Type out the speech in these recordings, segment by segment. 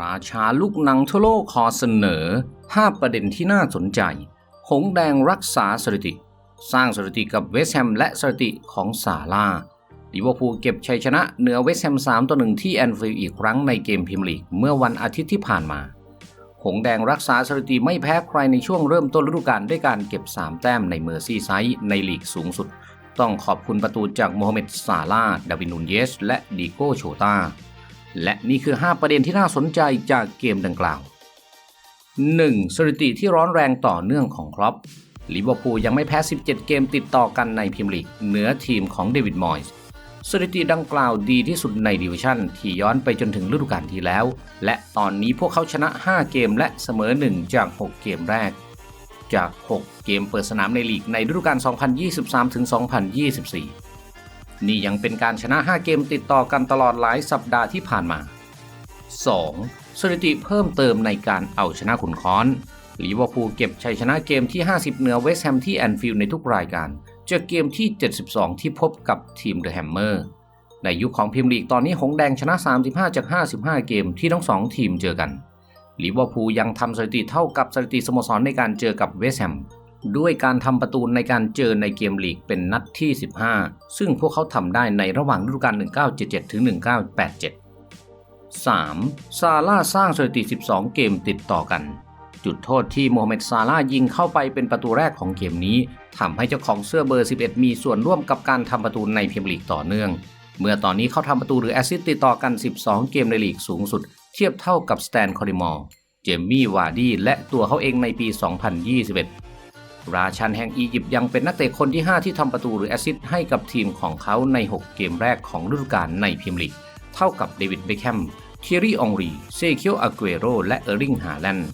ราชาลูกหนังทั่วโลกขอเสนอ 5 ประเด็นที่น่าสนใจ หงแดงรักษาสถิติ สร้างสถิติกับเวสแฮมและสถิติของซาร่าลิเวอร์พูลเก็บชัยชนะเหนือเวสแฮม3ต่อ1ที่แอนฟิลด์อีกครั้งในเกมพรีเมียร์ลีกเมื่อวันอาทิตย์ที่ผ่านมา หงแดงรักษาสถิติไม่แพ้ใครในช่วงเริ่มต้นฤดูกาลด้วยการเก็บ 3 แต้มในเมอร์ซีไซด์ในลีกสูงสุด ต้องขอบคุณประตูจากโมฮัมเหม็ดซาลาดาวินนูนเยส และดิโก้โชตา และนี่คือ 5 ประเด็นที่น่าสนใจจากเกมดังกล่าว 1. สถิติที่ร้อนแรงต่อเนื่องของครอปลิเวอร์พูลยังไม่แพ้ 17 เกมติดต่อกันในพรีเมียร์ลีกเหนือทีมของเดวิดมอยส์สถิติดังกล่าวดีที่สุดในดิวิชั่นที่ย้อนไปจนถึงฤดูกาลที่แล้ว และตอนนี้พวกเขาชนะ 5 เกมและเสมอ 1 จาก 6 เกมแรก จาก 6 เกมเปิดสนามในลีกในฤดูกาล 2023-2024 นี่ยังเป็นการชนะ 5 เกมติดต่อกันตลอดหลายสัปดาห์ที่ผ่านมา 2. สถิติเพิ่มเติมในการเอาชนะขุนค้อนลิเวอร์พูลเก็บชัยชนะเกมที่ 50 เหนือเวสต์แฮมที่แอนฟิลด์ในทุกรายการจากเกมที่ 72 ที่พบกับทีมเดอะแฮมเมอร์ ในยุคของพรีเมียร์ลีกตอนนี้หงแดงชนะ 35 จาก 55 เกมที่ทั้งสองทีมเจอกันลิเวอร์พูลยังทำสถิติเท่ากับสถิติสโมสรในการเจอกับเวสต์แฮม ด้วยการทำประตูในการเจอในเกมลีกเป็นนัดที่ 15 ซึ่งพวกเขาทำได้ในระหว่างฤดูกาล 1977 ถึง 1987 3. ซาร่าสร้างสถิติ 12 เกมติดต่อกัน จุดโทษที่โมฮัมเหม็ดซาร่ายิงเข้าไปเป็นประตูแรกของเกมนี้ทำให้เจ้าของเสื้อเบอร์ 11 มีส่วนร่วมกับการทำประตูในพรีเมียร์ลีกต่อเนื่อง เมื่อตอนนี้เขาทำประตูหรือแอสซิสต์ติดต่อกัน 12 เกมในลีกสูงสุด เทียบเท่ากับสแตนคอริมอร์ เจมี่วาร์ดี้และตัวเขาเองในปี 2021 ราชันแห่งอียิปต์ยังเป็นนักเตะคนที่ 5 ที่ทำประตูหรือแอสซิสต์ให้กับทีมของเขาใน 6 เกมแรกของฤดูกาลในพรีเมียร์ลีก เท่ากับเดวิดเบคแฮมเทียรี่องรี เซเคียวอาเกเโร และเออร์ลิงฮาแลนด์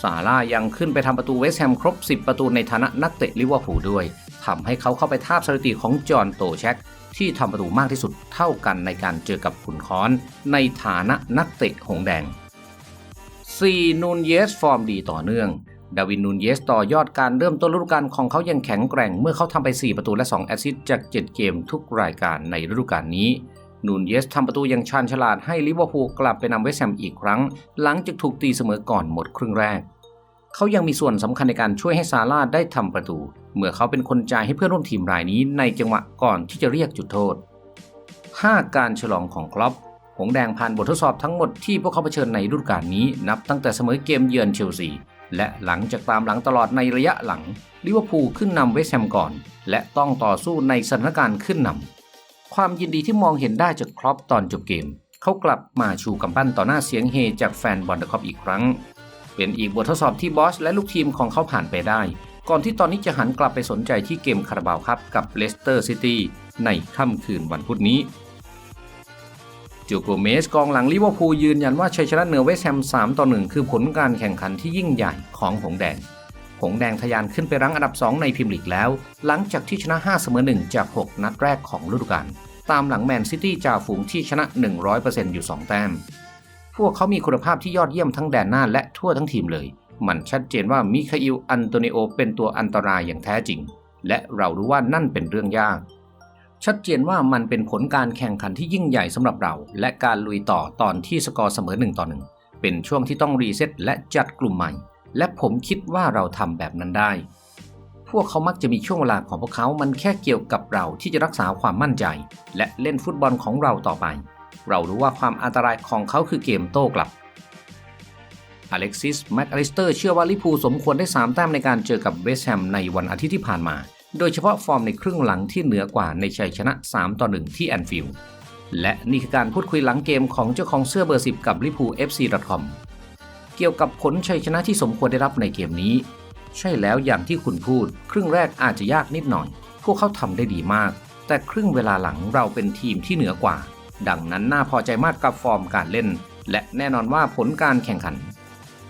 ซาร่ายังขึ้นไปทำประตูเวสต์แฮมครบ 10 ประตูในฐานะนักเตะลิเวอร์พูลด้วยทำให้เขาเข้าไปทาบสถิติของจอห์นโตแชกที่ทำประตูมากที่สุดเท่ากันในการเจอกับขุนค้อน ในฐานะนักเตะหงแดง 4. นูนเยสฟอร์มดีต่อเนื่อง ดาวินนูนเยสต่อยอดการเริ่มต้นฤดูกาลของเขายังแข็งแกร่งเมื่อเขาทำไป 4 ประตูและ 2 แอสซิสต์จาก 7 เกมทุกรายการในฤดูกาลนี้นูนเยสทำประตูอย่างชาญฉลาดให้ลิเวอร์พูลกลับไปนำเวสต์แฮมอีกครั้ง หลังจากถูกตีเสมอก่อนหมดครึ่งแรก เขายังมีส่วนสำคัญในการช่วยให้ซาร่าได้ทำประตู เมื่อเขาเป็นคนจ่ายให้เพื่อนร่วมทีมรายนี้ในจังหวะก่อนที่จะเรียกจุดโทษ 5 การฉลองของครอปหงแดงผ่านบททดสอบทั้งหมดที่พวกเขาเผชิญในฤดูกาลนี้นับตั้งแต่เสมอเกมเยือนเชลซี และหลังจากตามหลังตลอดในระยะหลังลิเวอร์พูลขึ้นนำเวสต์แฮมก่อน และต้องต่อสู้ในสถานการณ์ขึ้นนำความยินดีที่มองเห็นได้จากครอปตอนจบเกม เขากลับมาชูกำปั้นต่อหน้าเสียงเฮจากแฟนบอลเดอะคอปอีกครั้ง เป็นอีกบททดสอบที่บอสและลูกทีมของเขาผ่านไปได้ ก่อนที่ตอนนี้จะหันกลับไปสนใจที่เกมคาราบาวครับกับเลสเตอร์ซิตี้ในค่ำคืนวันพุธนี้ จูโกเมสกองหลังลิเวอร์พูลยืนยันว่าชัยชนะเหนือเวสต์แฮม 3 ต่อ 1 คือผลการแข่งขันที่ยิ่งใหญ่ของหงแดง หงแดงทะยานขึ้นไปรั้งอันดับ 2 ในพรีเมียร์ลีกแล้ว หลังจากที่ชนะ 5 เสมอ 1 จาก 6 นัดแรกของฤดูกาล ตามหลังแมนซิตี้จ่าฝูงที่ชนะ 100%อยู่ 2 แต้ม พวกเขามีคุณภาพที่ยอดเยี่ยมทั้งแดนหน้าและทั่วทั้งทีมเลย มันชัดเจนว่ามิคาอิล อันโตนิโอ เป็นตัวอันตรายอย่างแท้จริง และเรารู้ว่านั่นเป็นเรื่องยาก ชัดเจนว่ามันเป็นผลการแข่งขันที่ยิ่งใหญ่สำหรับเรา และการลุยต่อตอนที่สกอร์เสมอ1ต่อ1เป็นช่วงที่ต้องรีเซ็ตและจัดกลุ่มใหม่ และผมคิดว่าเราทำแบบนั้นได้ พวกเขามักจะมีช่วงเวลาของพวกเขา มันแค่เกี่ยวกับเราที่จะรักษาความมั่นใจ และเล่นฟุตบอลของเราต่อไป เรารู้ว่าความอันตรายของเขาคือเกมโต้กลับอเล็กซิสแมคอลิสเตอร์เชื่อว่าลิพูสมควรได้ 3 แต้มในการเจอกับเวสต์แฮมในวันอาทิตย์ที่ผ่านมา โดยเฉพาะฟอร์มในครึ่งหลังที่เหนือกว่าในชัยชนะ 3 ต่อ 1 ที่แอนฟิลด์ และนี่คือการพูดคุยหลังเกมของเจ้าของเสื้อเบอร์ 10 กับลิพู FC.com เกี่ยวกับผลชัยชนะที่สมควรได้รับในเกมนี้ ใช่แล้วอย่างที่คุณพูด ครึ่งแรกอาจจะยากนิดหน่อย พวกเขาทำได้ดีมาก แต่ครึ่งเวลาหลังเราเป็นทีมที่เหนือกว่า ดังนั้นน่าพอใจมากกับฟอร์มการเล่น และแน่นอนว่าผลการแข่งขัน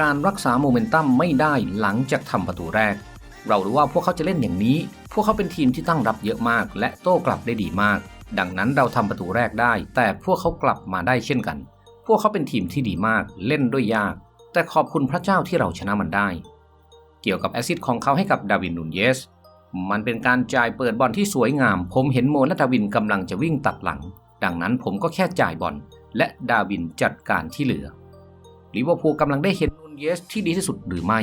การรักษาโมเมนตัมไม่ได้หลังจากทำประตูแรก เรารู้ว่าพวกเขาจะเล่นอย่างนี้ พวกเขาเป็นทีมที่ตั้งรับเยอะมาก และโต้กลับได้ดีมาก ดังนั้นเราทำประตูแรกได้ แต่พวกเขากลับมาได้เช่นกัน พวกเขาเป็นทีมที่ดีมาก เล่นด้วยยาก แต่ขอบคุณพระเจ้าที่เราชนะมันได้ เกี่ยวกับแอซิสต์ของเขาให้กับดาวินนูนเยส มันเป็นการจ่ายเปิดบอลที่สวยงาม ผมเห็นโมและดาวินกำลังจะวิ่งตัดหลัง ดังนั้นผมก็แค่จ่ายบอลและดาวินจัดการที่เหลือลิเวอร์พูลกำลังได้เห็นนูนเยสที่ดีที่สุดหรือไม่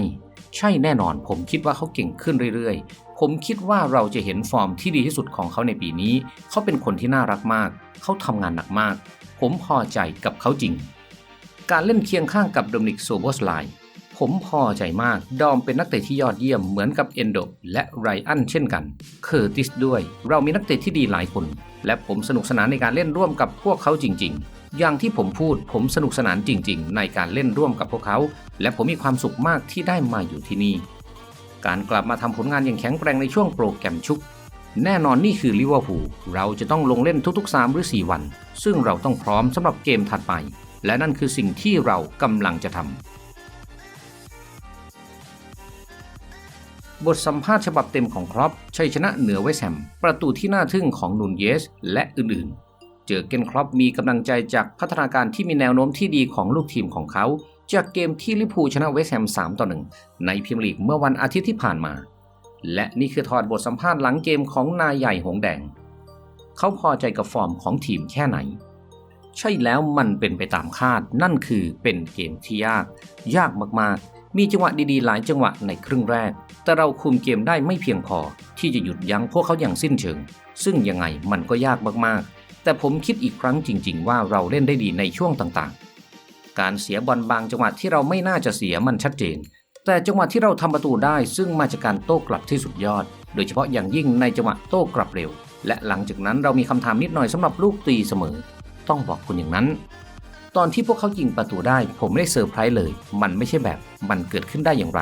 ใช่แน่นอน ผมคิดว่าเขาเก่งขึ้นเรื่อยๆ ผมคิดว่าเราจะเห็นฟอร์มที่ดีที่สุดของเขาในปีนี้ เขาเป็นคนที่น่ารักมาก เขาทำงานหนักมาก ผมพอใจกับเขาจริง การเล่นเคียงข้างกับโดมินิกโซโบสไลผมพอใจมาก ดอมเป็นนักเตะที่ยอดเยี่ยมเหมือนกับเอนโดและไรอันเช่นกัน เคอร์ติสด้วย เรามีนักเตะที่ดีหลายคน และผมสนุกสนานในการเล่นร่วมกับพวกเขาจริง ๆ อย่างที่ผมพูดผมสนุกสนานจริง ๆ ในการเล่นร่วมกับพวกเขา และผมมีความสุขมากที่ได้มาอยู่ที่นี่ การกลับมาทำผลงานอย่างแข็งแกร่งในช่วงโปรแกรมชุก แน่นอนนี่คือลิเวอร์พูลเราจะต้องลงเล่นทุกๆ 3 หรือ 4 วัน ซึ่งเราต้องพร้อมสำหรับเกมถัดไป และนั่นคือสิ่งที่เรากำลังจะทำบทสัมภาษณ์ฉบับเต็มของครอปชัยชนะเหนือเวสแฮมประตูที่น่าทึ่งของนูนเยส และอื่นๆ เจอเกนครอปมีกำลังใจจากพัฒนาการที่มีแนวโน้มที่ดีของลูกทีมของเขา จากเกมที่ลิพูชนะเวสต์แฮม3ต่อ1ในพรีเมียร์ลีกเมื่อวันอาทิตย์ที่ผ่านมา และนี่คือถอดบทสัมภาษณ์หลังเกมของนายใหญ่หงแดง เขาพอใจกับฟอร์มของทีมแค่ไหน ใช่แล้วมันเป็นไปตามคาด นั่นคือเป็นเกมที่ยาก ยากมากๆ มีจังหวะดีๆ หลายจังหวะในครึ่งแรก แต่เราคุมเกมได้ไม่เพียงพอ ที่จะหยุดยั้งพวกเขาอย่างสิ้นเชิง ซึ่งยังไงมันก็ยากมากๆ แต่ผมคิดอีกครั้งจริง ๆ ว่าเราเล่นได้ดีในช่วงต่างๆ การเสียบอลบางจังหวะที่เราไม่น่าจะเสียมันชัดเจน แต่จังหวะที่เราทำประตูได้ซึ่งมาจากการโต้กลับที่สุดยอด โดยเฉพาะอย่างยิ่งในจังหวะโต้กลับเร็ว และหลังจากนั้นเรามีคำถามนิดหน่อยสำหรับลูกตีเสมอ ต้องบอกคุณอย่างนั้น ตอนที่พวกเขายิงประตูได้ ผมไม่ได้เซอร์ไพรส์เลย มันไม่ใช่แบบมันเกิดขึ้นได้อย่างไร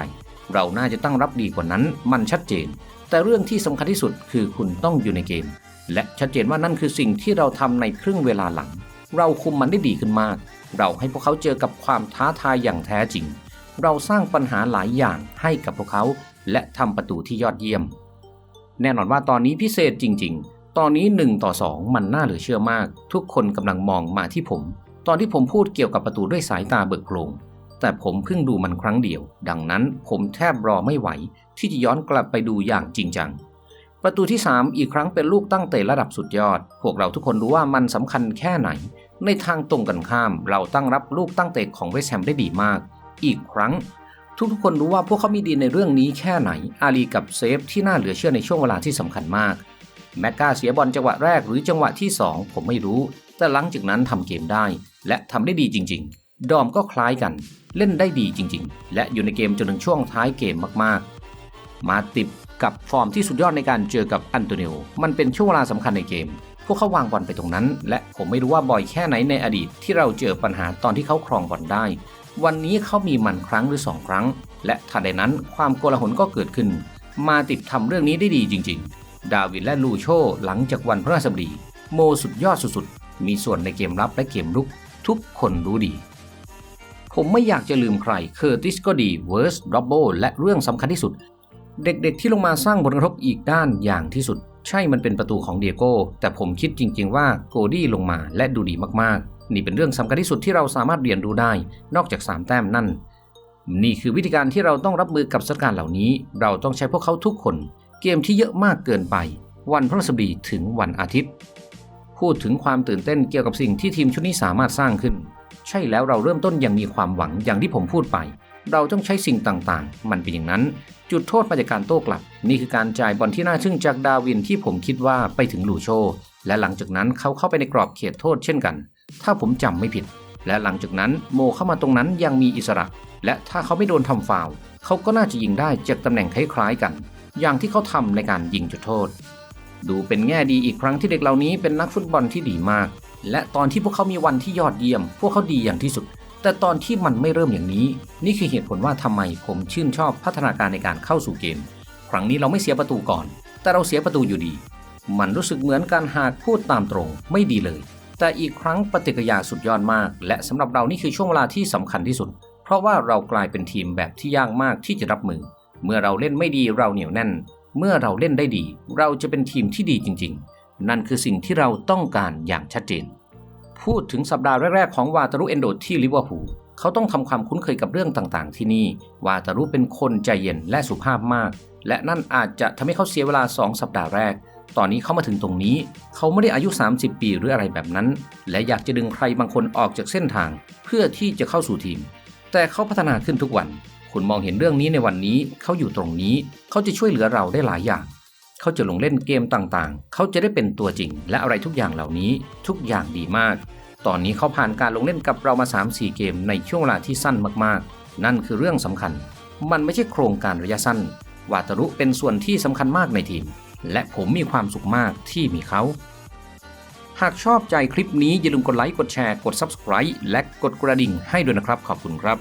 เราน่าจะตั้งรับดีกว่านั้น มันชัดเจน แต่เรื่องที่สำคัญที่สุดคือคุณต้องอยู่ในเกม และชัดเจนว่านั่นคือสิ่งที่เราทำในครึ่งเวลาหลัง เราคุมมันได้ดีขึ้นมาก เราให้พวกเขาเจอกับความท้าทายอย่างแท้จริง เราสร้างปัญหาหลายอย่างให้กับพวกเขา และทำประตูที่ยอดเยี่ยม แน่นอนว่าตอนนี้พิเศษจริง ๆ ตอนนี้ 1 ต่อ 2 มันน่าเหลือเชื่อมาก ทุกคนกำลังมองมาที่ผม ตอนที่ผมพูดเกี่ยวกับประตูด้วยสายตาเบิกโพลงแต่ผมเพิ่งดูมันครั้งเดียว ดังนั้นผมแทบรอไม่ไหว ที่จะย้อนกลับไปดูอย่างจริงจัง ประตูที่ 3 อีกครั้งเป็นลูกตั้งเตะระดับสุดยอด พวกเราทุกคนรู้ว่ามันสำคัญแค่ไหน ในทางตรงกันข้าม เราตั้งรับลูกตั้งเตะของเวสแฮมได้ดีมาก อีกครั้ง ทุกๆคนรู้ว่าพวกเขามีดีในเรื่องนี้แค่ไหน อาลีกับเซฟที่น่าเหลือเชื่อในช่วงเวลาที่สำคัญมาก แมกกาเสียบอลจังหวะแรกหรือจังหวะที่ 2 ผมไม่รู้ แต่หลังจากนั้นทำเกมได้ และทำได้ดีจริง ๆ ดอมก็คล้ายกัน เล่นได้ดีจริง ๆ และอยู่ในเกมจนถึงช่วงท้ายเกมมากๆ มาติด กับฟอร์มที่สุดยอดในการเจอกับอันโตนิโอมันเป็นช่วงเวลาสำคัญในเกม พวกเขาวางบอลไปตรงนั้น และผมไม่รู้ว่าบ่อยแค่ไหนในอดีตที่เราเจอปัญหาตอนที่เขาครองบอลได้ วันนี้เขามีมันครั้งหรือสองครั้ง และทันใดนั้นความโกลาหลก็เกิดขึ้น มาติดทำเรื่องนี้ได้ดีจริง ๆ ดาวิดและลูโชหลังจากวันพฤหัสบดี โมสุดยอดสุดๆ มีส่วนในเกมรับและเกมรุก ทุกคนรู้ดีผมไม่อยากจะลืมใคร เคอร์ติสก็ดี เวิร์สด็อบโบและเรื่องสำคัญที่สุด เด็กๆที่ลงมาสร้างผลกระทบอีกด้านอย่างที่สุด ใช่มันเป็นประตูของเดียโก้แต่ผมคิดจริง ๆ ว่าโกดี้ลงมาและดูดีมากๆ นี่เป็นเรื่องสำคัญที่สุดที่เราสามารถเรียนรู้ได้ นอกจาก 3 แต้มนั่น นี่คือวิธีการที่เราต้องรับมือกับสถานการณ์เหล่านี้ เราต้องใช้พวกเขาทุกคน เกมที่เยอะมากเกินไป วันพฤหัสบดีถึงวันอาทิตย์ พูดถึงความตื่นเต้นเกี่ยวกับสิ่งที่ทีมชุดนี้สามารถสร้างขึ้น ใช่แล้วเราเริ่มต้นอย่างมีความหวังอย่างที่ผมพูดไป เราต้องใช้สิ่งต่างๆ มันเป็นอย่างนั้น จุดโทษมาจากการโต้กลับ นี่คือการจ่ายบอลที่น่าทึ่งจากดาวินที่ผมคิดว่าไปถึงลูโช และหลังจากนั้นเขาเข้าไปในกรอบเขตโทษเช่นกัน ถ้าผมจำไม่ผิด และหลังจากนั้นโมเข้ามาตรงนั้นยังมีอิสระ และถ้าเขาไม่โดนทำฟาวเขาก็น่าจะยิงได้จากตำแหน่งคล้ายๆกัน อย่างที่เขาทำในการยิงจุดโทษ ดูเป็นแง่ดีอีกครั้งที่เด็กเหล่านี้เป็นนักฟุตบอลที่ดีมาก และตอนที่พวกเขามีวันที่ยอดเยี่ยม พวกเขาดีอย่างที่สุด แต่ตอนที่มันไม่เริ่มอย่างนี้ นี่คือเหตุผลว่าทำไมผมชื่นชอบพัฒนาการในการเข้าสู่เกม ครั้งนี้เราไม่เสียประตูก่อน แต่เราเสียประตูอยู่ดี มันรู้สึกเหมือนการหากพูดตามตรงไม่ดีเลย แต่อีกครั้งปฏิกิริยาสุดยอดมาก และสำหรับเรานี่คือช่วงเวลาที่สำคัญที่สุด เพราะว่าเรากลายเป็นทีมแบบที่ยากมากที่จะรับมือ เมื่อเราเล่นไม่ดีเราเหนียวแน่น เมื่อเราเล่นได้ดี เราจะเป็นทีมที่ดีจริง ๆ นั่นคือสิ่งที่เราต้องการอย่างชัดเจน พูดถึงสัปดาห์แรก ๆ ของวาตารุเอนโดที่ลิเวอร์พูลเขาต้องทำความคุ้นเคยกับเรื่องต่างๆ ที่นี่ วาตารุเป็นคนใจเย็นและสุภาพมาก และนั่นอาจจะทำให้เขาเสียเวลา 2 สัปดาห์แรก ตอนนี้เขามาถึงตรงนี้ เขาไม่ได้อายุ 30 ปีหรืออะไรแบบนั้น และอยากจะดึงใครบางคนออกจากเส้นทาง เพื่อที่จะเข้าสู่ทีม แต่เขาพัฒนาขึ้นทุกวัน คุณมองเห็นเรื่องนี้ในวันนี้ เขาอยู่ตรงนี้ เขาจะช่วยเหลือเราได้หลายอย่าง เขาจะลงเล่นเกมต่างๆ เขาจะได้เป็นตัวจริง และอะไรทุกอย่างเหล่านี้ทุกอย่างดีมาก ตอนนี้เขาผ่านการลงเล่นกับเรามา 3-4 เกมในช่วงเวลาที่สั้นมากๆ นั่นคือเรื่องสำคัญ มันไม่ใช่โครงการระยะสั้น วาตารุเป็นส่วนที่สำคัญมากในทีม และผมมีความสุขมากที่มีเขา หากชอบใจคลิปนี้อย่าลืมกดไลค์ กดแชร์ กด Subscribe และกดกระดิ่งให้ด้วยนะครับ ขอบคุณครับ